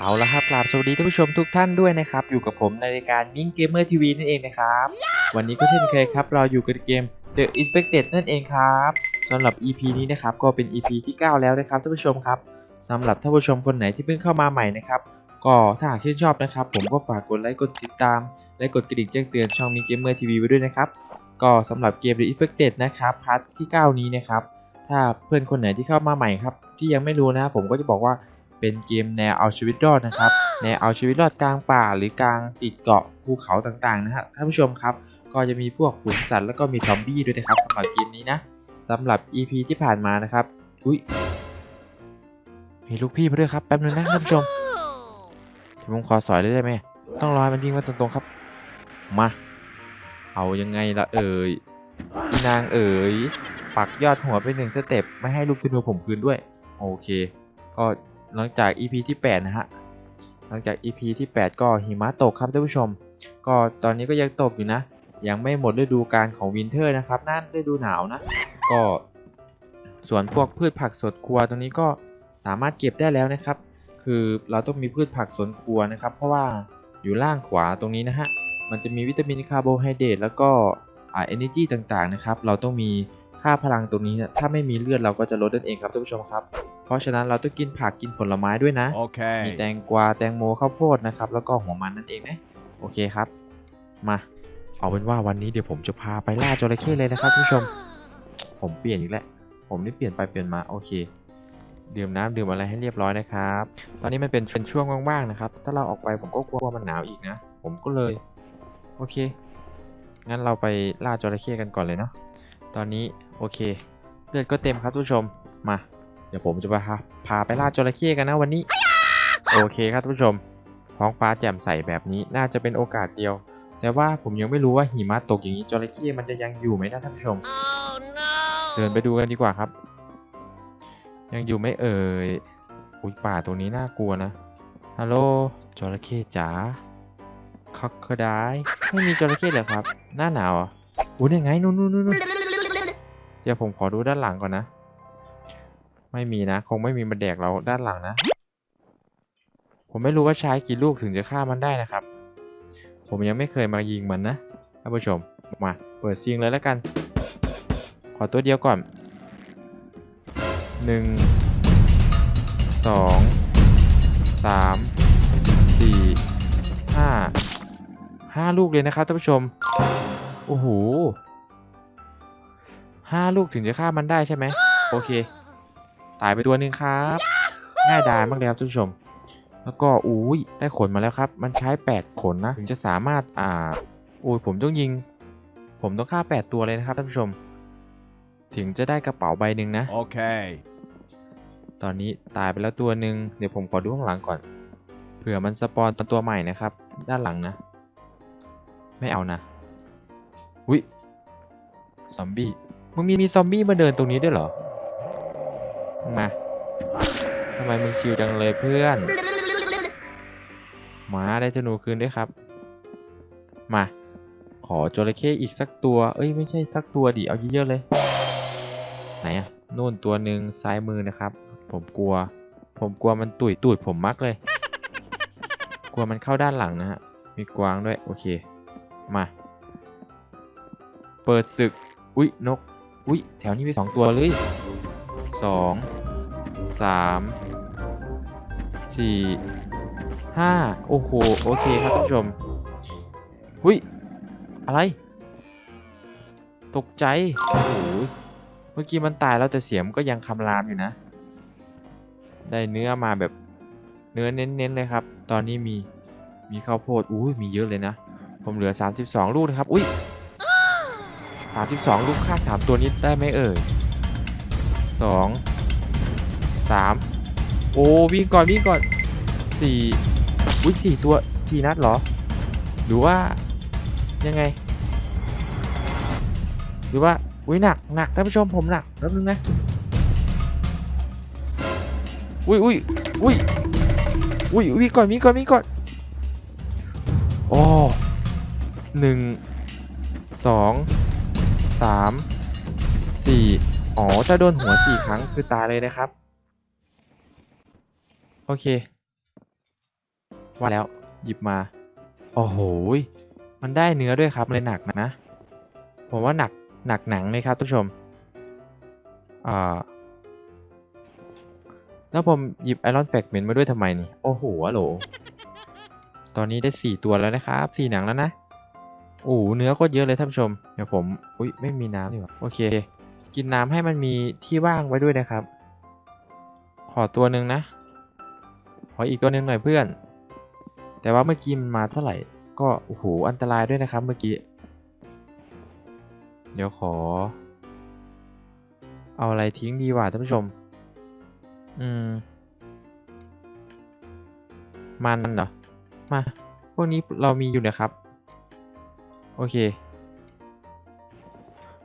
เอาละครับกราบสวัสดีท่านผู้ชมทุกท่านด้วยนะครับ อยู่กับผมในรายการมิงเกมเมอร์ทีวีนั่นเองนะครับ วันนี้ก็เช่นเคยครับ เราอยู่กับเกม The Infected นั่นเองครับสำหรับ EP นี้นะครับก็เป็น EP ที่ 9 แล้วนะครับท่านผู้ชมครับสำหรับท่านผู้ชมคนไหนที่เพิ่งเข้ามาใหม่นะครับก็ถ้าหากชื่นชอบนะครับ ผมก็ฝากกดไลค์กดติดตาม และกดกระดิ่งแจ้งเตือนช่องมิงเกมเมอร์ทีวีไว้ด้วยนะครับก็สำหรับเกม The Infected นะครับพาร์ทที่ 9 นี้นะครับถ้าเพื่อนคนไหนที่เข้ามาใหม่ครับที่ยังไม่รู้นะผมก็จะบอกว่า เป็นเกมแนวเอาชีวิตรอดนะครับ แนวเอาชีวิตรอดกลางป่า หรือกลางติดเกาะภูเขาต่างๆนะฮะท่านผู้ชมครับ ก็จะมีพวกฝูงสัตว์แล้วก็มีซอมบี้ด้วยนะครับสำหรับเกมนี้นะสำหรับ EP ที่ผ่านมานะครับ อุ้ยมีลูกพี่มาด้วยครับแป๊บนึงนะท่านผู้ชมผมขอสอยได้ไหมต้องรอให้มันยิงมาตรงๆครับ มา เอายังไงละเอ่ยอีนางเอ๋ยปักยอดหัวไปหนึ่งสเต็ปไม่ให้ลูกธนูผมคืนด้วย โอเค ก็ หลังจาก EP ที่ 8 นะฮะ หลังจาก EP ที่ 8 ก็หิมะตกครับท่านผู้ชม ก็ตอนนี้ก็ยังตกอยู่นะ ยังไม่หมดฤดูกาลของวินเทอร์นะครับนั่นฤดูหนาวนะ ก็ส่วนพวกพืชผักสวนครัวตรงนี้ก็สามารถเก็บได้แล้วนะครับ คือเราต้องมีพืชผักสวนครัวนะครับ เพราะว่าอยู่ล่างขวาตรงนี้นะฮะ มันจะมีวิตามินคาร์โบไฮเดรตแล้วก็อ่าเอเนจีต่างๆนะครับ เราต้องมีค่าพลังตรงนี้นี่ยถ้าไม่มีเลือดเราก็จะลดนั่นเองครับท่านผู้ชมครับ เพราะฉะนั้นเราต้องกินผักกินผลไม้ด้วยนะมีแต Okay. งกวาแตงโมข้าวโพดนะครับ แล้วก็หัวมันนั่นเองนะ โอเคครับ มา เอาเป็นว่าวันนี้เดี๋ยวผมจะพาไปล่าจระเข้เลยนะครับท่านผู้ชม ผมเปลี่ยนอีกแล้ว ผมนี่เปลี่ยนไปเปลี่ยนมา โอเค ดื่มน้ำดื่มอะไรให้เรียบร้อยนะครับ ตอนนี้มันเป็นเป็นช่วงว่างๆนะครับ ถ้าเราออกไปผมก็กลัวว่ามันหนาวอีกนะ ผมก็เลย โอเค งั้นเราไปล่าจระเข้กันก่อนเลยเนาะ ตอนนี้โอเค เลือดก็เต็มครับทุกผู้ชม มา เดี๋ยวผมจะพาพาไปล่าจระเข้กันนะวันนี้ โอเคครับท่านผู้ชม ท้องฟ้าแจ่มใสแบบนี้น่าจะเป็นโอกาสเดียว แต่ว่าผมยังไม่รู้ว่าหิมะตกอย่างนี้จระเข้มันจะยังอยู่ไหมนะท่านผู้ชม Oh no! เดินไปดูกันดีกว่าครับ ยังอยู่ไหม่เอ่ยอุ้ยป่าตรงนี้น่ากลัวนะฮัลโหลจระเข้จ๋าคอกคดายไม่มีจระเข้เหรอครับ หน้าหนาวเหรอะอุ้ยยังไงนู่นนู่นนู่นนู่นเดี๋ยวผมขอดูด้านหลังก่อนนะ ไม่มีนะ คงไม่มีมาแดกเราด้านหลังนะ ผมไม่รู้ว่าใช้กี่ลูกถึงจะฆ่ามันได้นะครับ ผมยังไม่เคยมายิงมันนะท่านผู้ชม มาเปิดซิงเลยแล้วกัน ขอตัวเดียวก่อนหนึ่งสองสามสี่ห้าห้าลูกเลยนะครับท่านผู้ชม โอ้โหห้าลูกถึงจะฆ่ามันได้ใช่ไหม โอเค ตายไปตัวหนึ่งครับ ง่ายดายมากเลยครับท่านผู้ชม แล้วก็อุ้ยได้ขนมาแล้วครับ มันใช้8ขนนะถึงจะสามารถอ่าโอ้ยผมต้องยิง ผมต้องฆ่า8ตัวเลยนะครับท่านผู้ชม ถึงจะได้กระเป๋าใบหนึ่งนะ Okay. ตอนนี้ตายไปแล้วตัวหนึ่งเดี๋ยวผมขอดูข้างหลังก่อนเผื่อมันสปอนตัวใหม่นะครับ ด้านหลังนะ ไม่เอานะอุ้ยซอมบี้มึงมีมีซอมบี้มาเดินตรงนี้ด้วยเหรอ มาทำไมมึงชิวจังเลยเพื่อนหมาได้ธนูคืนด้วยครับ มา ขอจระเข้อีกสักตัว เอ้ยไม่ใช่สักตัวดิ เอาเยอะๆเลย ไหนอะนู่นตัวหนึ่งซ้ายมือนะครับ ผมกลัว ผมกลัวมันตุยตูดผมมักเลย กลัวมันเข้าด้านหลังนะฮะ มีกวางด้วย โอเค มา เปิดศึก อุ๊ยนก อุ๊ยแถวนี้มีสองตัวเลยสอง สามสี่ห้าโอ้โห โอเคครับท่านผู้ชมอุ๊ยอะไร ตกใจ โอ้โห เมื่อกี้มันตายแล้วแต่เสียมก็ยังคำรามอยู่นะ ได้เนื้อมาแบบเนื้อเน้นๆเลยครับ ตอนนี้มีมีข้าวโพดอุ้ยมีเยอะเลยนะ ผมเหลือ 32 ลูกนะครับ อุ้ย32 ลูกฆ่าสามตัวนี้ได้ไหมเอ่ยสอง สามโอ้วิ่งก่อนวิ่งก่อนสี่อุ้ยสี่ตัวสี่นัดเหรอ หรือว่ายังไง หรือว่าอุ้ยหนักหนักท่านผู้ชมผมหนักแป๊บนึงนะอุ้ยอุ้ยอุ้ยอุ้ยอุ้ยก่อนมีก่อนมีก่อนโอ้หนึ่งสองสามสี่อ๋อถ้าโดนหัวสี่ครั้งคือตายเลยนะครับ โอเค ว่าแล้วหยิบมา โอ้โหยมันได้เนื้อด้วยครับเลยหนักนะ ผมว่าหนักหนักหนังเลยครับทุกผชมอ่าแล้วผมหยิบไอรอนแฟกเมนต์มาด้วยทำไมนี่ โอ้โหฮัลโหล ตอนนี้ได้สี่ตัวแล้วนะครับสี่หนังแล้วนะโอ้เนื้อโคตรเยอะเลยท่านผู้ชม เดี๋ยวผม อุ้ยไม่มีน้ำดีกว่าโอเค กินน้ำให้มันมีที่ว่างไว้ด้วยนะครับ ขอตัวหนึ่งนะ ออีกตัวหนึ่งหน่อยเพื่อน แต่ว่าเมื่อกี้มันมาเท่าไหร่ ก็โอ้โหอันตรายด้วยนะครับเมื่อกี้ เดี๋ยวขอ เอาอะไรทิ้งดีกว่าท่านผู้ชม อืม มันเหรอ มา พวกนี้เรามีอยู่นะครับ โอเค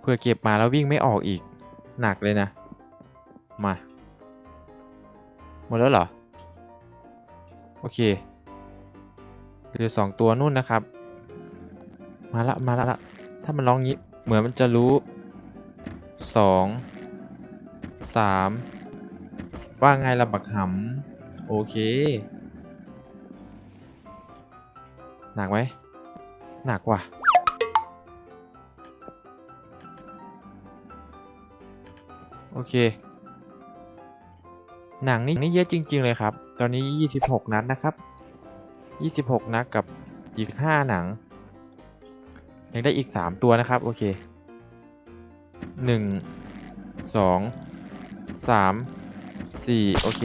เพื่อเก็บมาแล้ววิ่งไม่ออกอีก หนักเลยนะ มา หมดแล้วเหรอ โอเคเหลือสองตัวนู่นนะครับ มาละมาละละถ้ามันร้องงี้เหมือนมันจะรู้สองสามว่าไงละบักหำโอเค หนักไหมหนักว่ะโอเค หนังนี่นี่เยอะจริง ๆ เลยครับ อนนี้ 26 นัดนะครับ 26 นัดกับอีก 5 หนัง ยังได้อีก 3 ตัวนะครับ โอเค 1 2 3 4 โอเค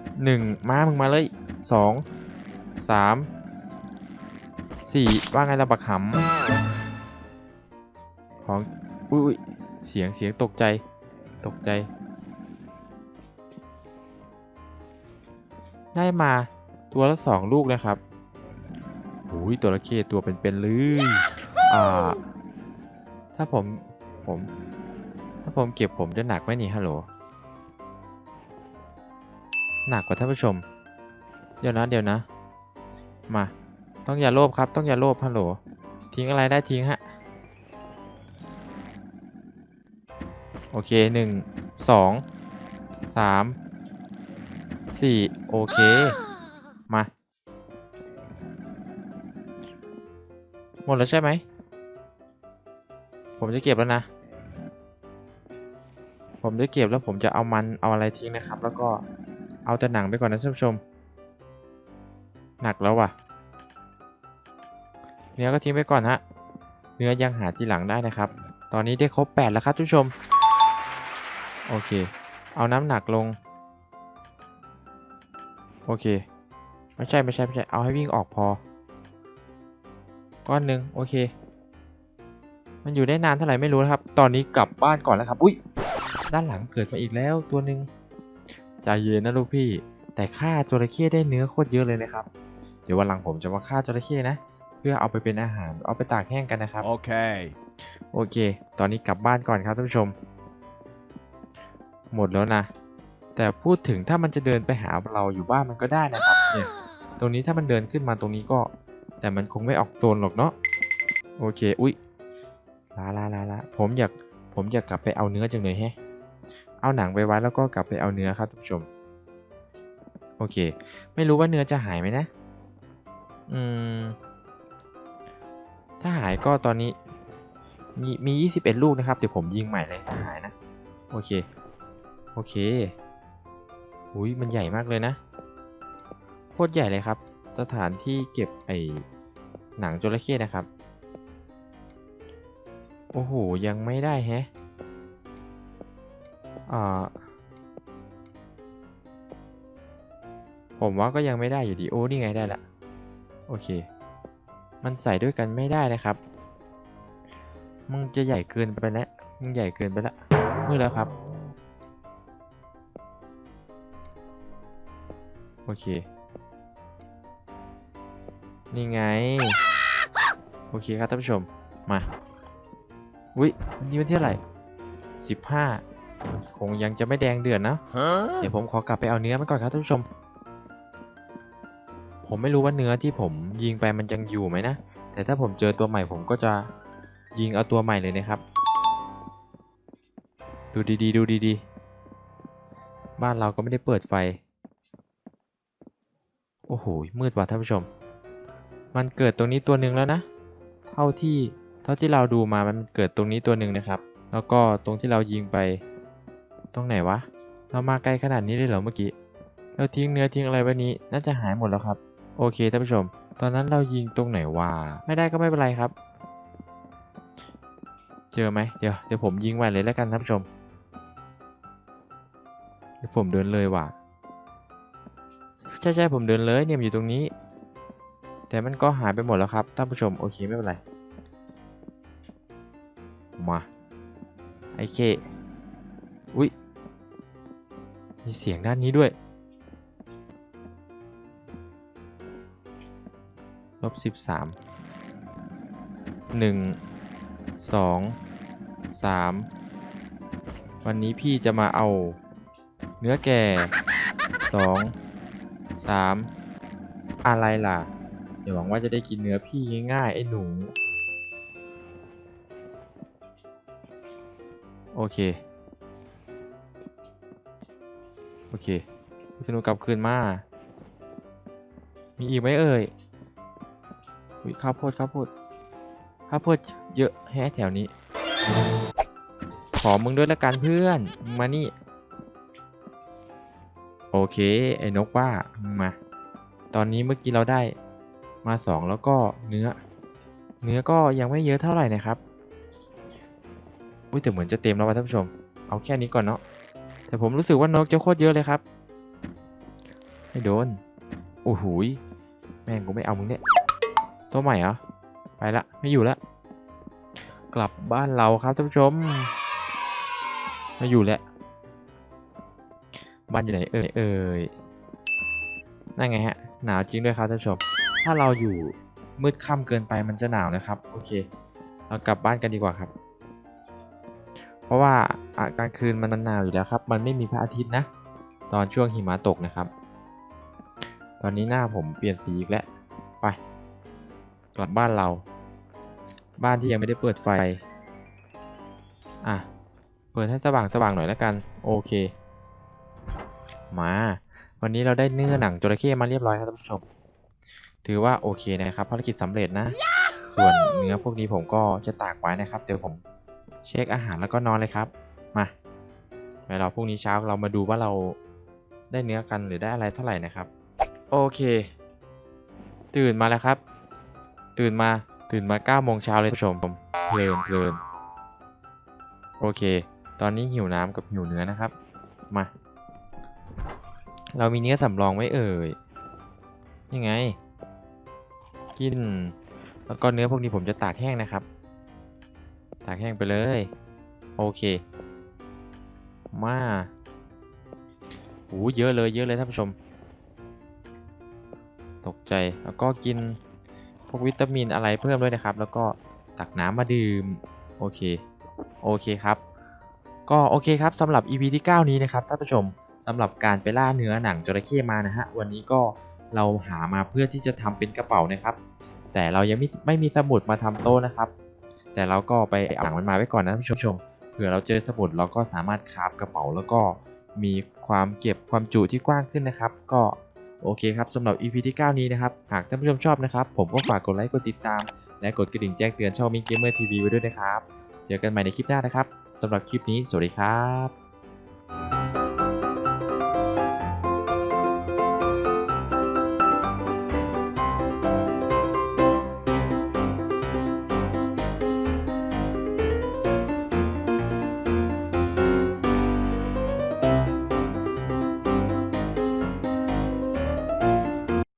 1 มามึงมาเลย 2 3 4 ว่าไงระบักหำของ อุ้ยอุ๊ยเสียงเสียงตกใจ ตกใจ ได้มาตัวละสองลูกนะครับโอ้ยตัวละเคตัวเป็นๆเลยอ่า ถ้าผมผม ถ้าผมเก็บผมจะหนักไหมนี่ฮัลโหล หนักกว่าท่านผู้ชม เดี๋ยวนะเดี๋ยวนะ มา ต้องอย่าโลภครับ ต้องอย่าโลภฮัลโหล ทิ้งอะไรได้ทิ้งฮะ โอเคหนึ่งสองสามสี่ โอเค มา หมดแล้วใช่ไหม ผมจะเก็บแล้วนะ ผมจะเก็บแล้วผมจะเอามันเอาอะไรทิ้งนะครับ แล้วก็เอาแต่หนังไปก่อนนะท่านผู้ชม หนักแล้วว่ะ เนื้อก็ทิ้งไปก่อนฮะ เนื้อยังหาทีหลังได้นะครับ ตอนนี้ได้ครบ 8 แล้วครับทุกผู้ชม โอเค เอาน้ำหนักลง โอเค ไม่ใช่ไม่ใช่ไม่ใช่ เอาให้วิ่งออกพอ ก้อนหนึ่งโอเค มันอยู่ได้นานเท่าไหร่ไม่รู้นะครับ ตอนนี้กลับบ้านก่อนแล้วครับ อุ้ย ด้านหลังเกิดมาอีกแล้วตัวหนึ่งใจเย็นนะลูกพี่ แต่ฆ่าจระเข้ได้เนื้อโคตรเยอะเลยนะครับ เดี๋ยววันหลังผมจะมาฆ่าจระเข้นะ เพื่อเอาไปเป็นอาหาร เอาไปตากแห้งกันนะครับ Okay. โอเค ตอนนี้กลับบ้านก่อนครับท่านผู้ชม หมดแล้วนะ แต่พูดถึงถ้ามันจะเดินไปหาเราอยู่บ้านมันก็ได้นะครับเนี่ยตรงนี้ถ้ามันเดินขึ้นมาตรงนี้ก็ แต่มันคงไม่ออกโซนหรอกเนาะโอเคอุ๊ยลาลาลาลาผมอยากผมอยากกลับไปเอาเนื้อจังเลยแฮะเอาหนังไปไว้แล้วก็กลับไปเอาเนื้อครับท่านผู้ชมโอเค ไม่รู้ว่าเนื้อจะหายไหมนะอืมถ้าหายก็ตอนนี้มีมี 21 ลูกนะครับ เดี๋ยวผมยิงใหม่เลยถ้าหายนะ โอเค โอเค อุ้ยมันใหญ่มากเลยนะโคตรใหญ่เลยครับ สถานที่เก็บไอหนังจระเข้นะครับ โอ้โห ยังไม่ได้แฮะอ่าผมว่าก็ยังไม่ได้อยู่ดี โอ้ นี่ไงได้ละ โอเค มันใส่ด้วยกันไม่ได้นะครับ มึงจะใหญ่เกินไปแล้วมึงใหญ่เกินไปล้วมือแล้วครับ โอเค นี่ไง โอเคครับท่านผู้ชม มาวินี่วันที่เท่าไหร่สิบห้าคงยังจะไม่แดงเดือดนะ Huh? เดี๋ยวผมขอกลับไปเอาเนื้อมันก่อนครับท่านผู้ชม ผมไม่รู้ว่าเนื้อที่ผมยิงไปมันยังอยู่ไหมนะ แต่ถ้าผมเจอตัวใหม่ผมก็จะยิงเอาตัวใหม่เลยนะครับ ดูดีๆ ดูดีๆ บ้านเราก็ไม่ได้เปิดไฟโอ้โห มืดว่ะท่านผู้ชม มันเกิดตรงนี้ตัวหนึ่งแล้วนะ เท่าที่เท่าที่เราดูมามันเกิดตรงนี้ตัวหนึ่งนะครับ แล้วก็ตรงที่เรายิงไป ตรงไหนวะ เรามาไกลขนาดนี้เลยเหรอเมื่อกี้ เราทิ้งเนื้อทิ้งอะไรไว้นี้ น่าจะหายหมดแล้วครับ โอเคท่านผู้ชม ตอนนั้นเรายิงตรงไหนวะ ไม่ได้ก็ไม่เป็นไรครับ เจอไหมเดี๋ยวเดี๋ยวผมยิงไว้เลยแล้วกันท่านผู้ชม เดี๋ยวผมเดินเลยว่ะ ใช่ใช่ผมเดินเลยเนี่ยมันอยู่ตรงนี้ แต่มันก็หายไปหมดแล้วครับท่านผู้ชมโอเคไม่เป็นไร มาไอเคอุ๊ยมีเสียงด้านนี้ด้วยลบสิบสามหนึ่งสองสามวันนี้พี่จะมาเอา เนื้อแก่สอง สามอะไรล่ะอย่าหวังว่าจะได้กินเนื้อพี่ง่ายๆไอ้หนู โอเค โอเคธนูกลับคืนมา มีอีกไหมเอ่ยอุ้ยข้าวโพดข้าวโพดข้าวโพดเยอะแฮะแถวนี้ ขอมึงด้วยละกันเพื่อนมึงมานี่ โอเค ไอ้นกว่ามา ตอนนี้เมื่อกี้เราได้มาสองแล้วก็เนื้อ เนื้อก็ยังไม่เยอะเท่าไหร่นะครับ อุ้ยแต่เหมือนจะเต็มแล้วว่ะท่านผู้ชม เอาแค่นี้ก่อนเนาะ แต่ผมรู้สึกว่านกจะโคตรเยอะเลยครับ ไม่โดน โอ้โหแม่งกูไม่เอามึงเนี่ย ตัวใหม่เหรอ ไปละ ไม่อยู่ละกลับบ้านเราครับท่านผู้ชมม่อยู่แล้ว บ้านอยู่ไหนเอ่ยเอ่ยนั่นไงฮะ หนาวจริงด้วยครับท่านผู้ชม ถ้าเราอยู่มืดค่ำเกินไปมันจะหนาวนะครับ โอเค เรากลับบ้านกันดีกว่าครับ เพราะว่าอะกลางคืนมันหนาวอยู่แล้วครับ มันไม่มีพระอาทิตย์นะ ตอนช่วงหิมะตกนะครับ ตอนนี้หน้าผมเปลี่ยนสีอีกแล้ว ไป กลับบ้านเรา บ้านที่ยังไม่ได้เปิดไฟ อะ เปิดให้สว่างสว่างหน่อยแล้วกัน โอเค มา วันนี้เราได้เนื้อหนังจระเข้มาเรียบร้อยครับท่านผู้ชม ถือว่าโอเคนะครับภารกิจสำเร็จนะ ส่วนเนื้อพวกนี้ผมก็จะตากไว้นะครับเดี๋ยวผมเช็คอาหารแล้วก็นอนเลยครับ มาไปรอพรุ่งนี้เช้าเรามาดูว่าเราได้เนื้อกันหรือได้อะไรเท่าไหร่นะครับ โอเค ตื่นมาแล้วครับ ตื่นมาตื่นมา9ก้าโมงเช้าเลยท่านผู้ชมเพลินเพลินโอเค ตอนนี้หิวน้ำกับหิวเนื้อนะครับ มา เรามีเนื้อสำรองไว้เอ่ย ยังไง กิน แล้วก็เนื้อพวกนี้ผมจะตากแห้งนะครับ ตากแห้งไปเลย โอเค มาโอ้เยอะเลยเยอะเลยท่านผู้ชม ตกใจ แล้วก็กินพวกวิตามินอะไรเพิ่มด้วยนะครับ แล้วก็ตักน้ำมาดื่ม โอเค โอเคครับ ก็โอเคครับสำหรับ EP ที่ 9 นี้นะครับท่านผู้ชมำหรับการไปล่าเนื้อหนังจระเข้มานะฮะวันนี้ก็เราหามาเพื่อที่จะทำเป็นกระเป๋านะครับ แต่เรายังไม่ไม่มีสมุดมาทำโต๊ะนะครับ แต่เราก็ไปอ่างมันมาไว้ก่อนนะท่านผู้ชมเผื่อเราเจอสมุดเราก็สามารถคาฟกระเป๋าแล้วก็มีความเก็บความจุที่กว้างขึ้นนะครับ ก็โอเคครับสำหรับ EP ที่ 9 นี้นะครับ หากท่านผู้ชมชอบนะครับ ผมก็ฝากกดไลค์กดติดตาม และกดกระดิ่งแจ้งเตือนช่องมิงเกมเมอร์ทีวีไว้ด้วยนะครับ เจอกันใหม่ในคลิปหน้านะครับสำหรับคลิปนี้สวัสดีครับ